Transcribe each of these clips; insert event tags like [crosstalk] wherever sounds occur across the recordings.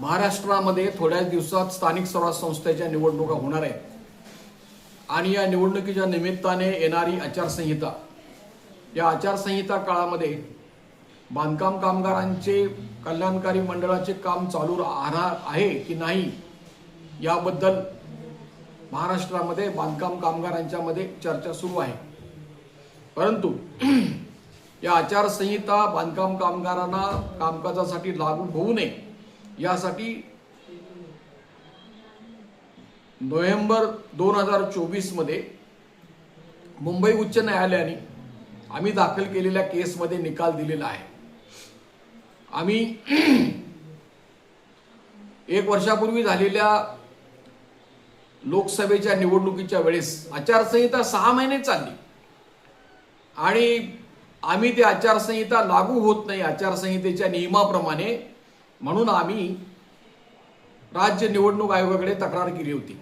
महाराष्ट्रामध्ये थोड्याच दिवसात स्थानिक स्वराज्य संस्थेच्या निवडणुका होणार आहेत. आणि या निवडणुकीच्या निमित्ताने येणारी आचारसंहिता. या आचारसंहिता काळामध्ये बांधकाम कामगारांचे कल्याणकारी मंडळाचे काम चालू राहणार आहे की नाही याबद्दल महाराष्ट्रामध्ये बांधकाम कामगारांच्यामध्ये चर्चा सुरू आहे. परंतु या आचारसंहिता बांधकाम कामगारांना कामकाजासाठी लागू होऊ नये. यासाठी नोव्हेंबर दोन हजार चोवीसमध्ये मुंबई उच्च न्यायालयाने आम्ही दाखल केलेल्या केसमध्ये निकाल दिलेला आहे. आम्ही एक वर्षापूर्वी झालेल्या लोकसभेच्या निवडणुकीच्या वेळेस आचारसंहिता सहा महिने चालली. आणि आम्ही ती आचारसंहिता लागू होत नाही. आचारसंहितेच्या नियमाप्रमाणे म्हणून आम्ही राज्य निवडणूक आयोगाकडे तक्रार केली होती.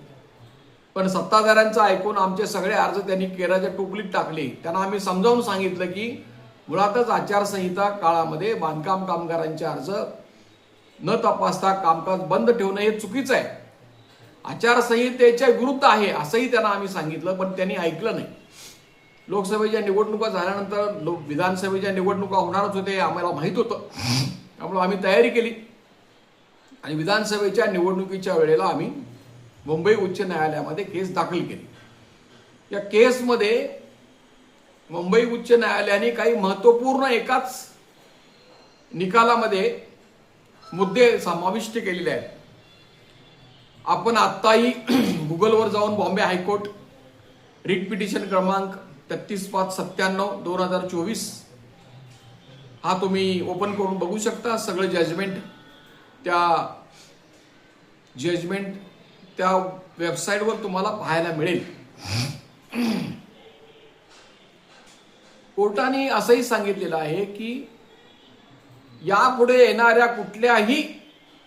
पण सत्ताधाऱ्यांचं ऐकून आमचे सगळे अर्ज त्यांनी केराच्या टोपलीत टाकले. त्यांना आम्ही समजावून सांगितलं की मुळातच आचारसंहिता काळामध्ये बांधकाम कामगारांचे अर्ज न तपासता कामकाज बंद ठेवणं हे चुकीचं आहे. आचारसंहितेच्या विरुद्ध आहे असंही त्यांना आम्ही सांगितलं पण त्यांनी ऐकलं नाही. लोकसभेच्या निवडणुका झाल्यानंतर लोक विधानसभेच्या निवडणुका होणारच होते आम्हाला माहीत होतं. त्यामुळं आम्ही तयारी केली. आणि विधानसभेच्या निवडणुकीच्या वेळेला आम्ही मुंबई उच्च न्यायालयामध्ये केस दाखल केली. या केसमध्ये मुंबई उच्च न्यायालयाने काही महत्त्वपूर्ण एकाच निकालामध्ये मुद्दे समाविष्ट केलेले आहेत. आपण आत्ताही [clears throat] गुगलवर जाऊन बॉम्बे हायकोर्ट रिट पिटिशन क्रमांक तेहतीस पाच सत्त्याण्णव दोन हजार चोवीस हा तुम्ही ओपन करून बघू शकता. सगळं जजमेंट त्या जजमेंट त्या वेबसाईटवर तुम्हाला पाहायला मिळेल. कोर्टाने असंही सांगितलेलं आहे की यापुढे येणाऱ्या कुठल्याही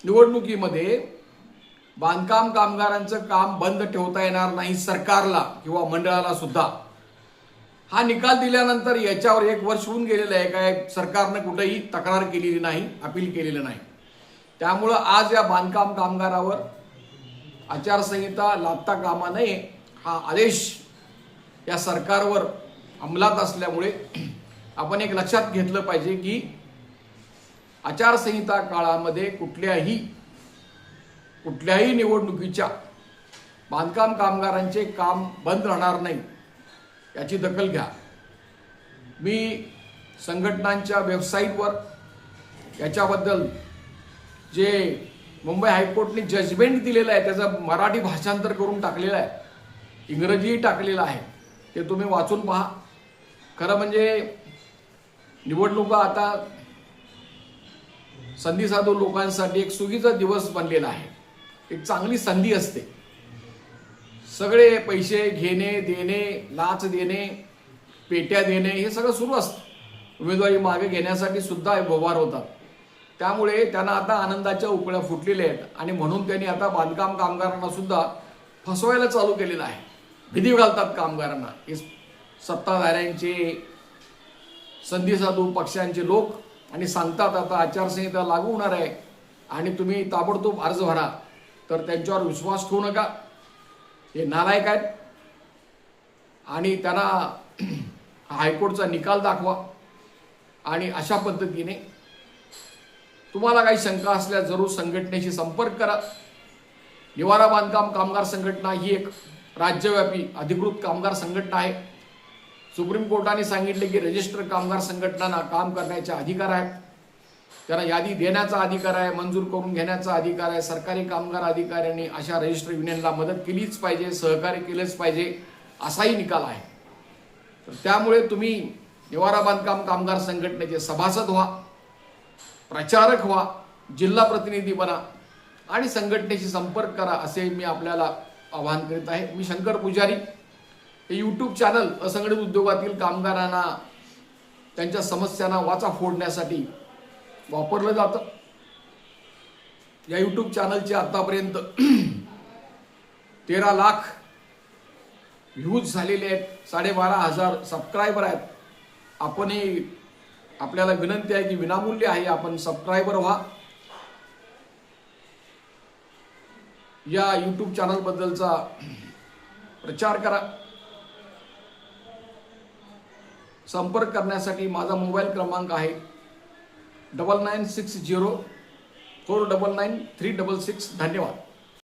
निवडणुकीमध्ये बांधकाम कामगारांचं काम बंद ठेवता येणार नाही सरकारला किंवा मंडळाला सुद्धा. हा निकाल दिल्यानंतर याच्यावर एक वर्ष होऊन गेलेलं आहे. काय सरकारनं कुठेही तक्रार केलेली नाही अपील केलेलं नाही. त्यामुळं आज या बांधकाम कामगारावर आचारसंहिता लादता कामा नये हा आदेश या सरकारवर अंमलात असल्यामुळे आपण एक लक्षात घेतलं पाहिजे की आचारसंहिता काळामध्ये कुठल्याही कुठल्याही निवडणुकीच्या बांधकाम कामगारांचे काम बंद राहणार नाही. याची दखल घ्या. मी संघटनांच्या वेबसाईटवर याच्याबद्दल जे मुंबई हायकोर्टने जजमेंट दिलेलं आहे त्याचं मराठी भाषांतर करून टाकलेलं आहे इंग्रजीही टाकलेलं आहे ते तुम्ही वाचून पहा. खरं म्हणजे निवडणुका आता संधी साधू लोकांसाठी एक सुगीचा दिवस बनलेला आहे. एक चांगली संधी असते. सगळे पैसे घेणे देणे लाच देणे पेट्या देणे हे सगळं सुरू असतं. उमेदवारी मागे घेण्यासाठी सुद्धा व्यवहार होतात. त्यामुळे त्यांना आता आनंदाच्या उकळ्या फुटलेल्या आहेत. आणि म्हणून त्यांनी आता बांधकाम कामगारांना सुद्धा फसवायला चालू केलेलं आहे. भीती घालतात कामगारांना. हे सत्ताधाऱ्यांचे संधी साधू पक्षांचे लोक आणि सांगतात आता आचारसंहिता लागू होणार आहे. आणि तुम्ही ताबडतोब अर्ज भरा. तर त्यांच्यावर विश्वास ठेवू नका. हे नालायक आहेत आणि त्यांना [clears throat] हायकोर्टचा निकाल दाखवा. आणि अशा पद्धतीने तुम्हाला काही शंका असल्यास जरूर संघटनेशी संपर्क करा. निवारा बांधकाम कामगार संघटना ही एक राज्यव्यापी अधिकृत कामगार संघटना आहे. सुप्रीम कोर्टाने सांगितले की रजिस्टर कामगार संघटनांना काम करण्याचे अधिकार आहेत. त्यांना यादी देण्याचा अधिकार आहे मंजूर करून घेण्याचा अधिकार आहे सरकारी कामगार अधिकाऱ्यांनी अशा रजिस्टर युनियनला मदत केलीच पाहिजे सहकार्य केलंच पाहिजे असाही निकाल आहे. तर त्यामुळे तुम्ही निवारा बांधकाम कामगार संघटनेचे सभासद व्हा प्रचारक व्हा जिल्हा प्रतिनिधी बना आणि संघटनेशी संपर्क करा असे मी आपल्याला आवाहन करीत आहे. मी शंकर पुजारी हे यूट्यूब चॅनल असंघटित उद्योगातील कामगारांना त्यांच्या समस्यांना वाचा फोडण्यासाठी वापरलं जातं. या यूट्यूब चॅनलचे आतापर्यंत तेरा लाख व्ह्यूज झालेले आहेत. साडेबारा हजार सबस्क्रायबर आहेत. आपणही आपल्याला विनंती आहे की विनामूल्य आहे आपण सबस्क्रायबर व्हा. या यूट्यूब चॅनलबद्दलचा प्रचार करा. संपर्क करण्यासाठी माझा मोबाईल क्रमांक आहे double nine six zero four double nine three double six धन्यवाद.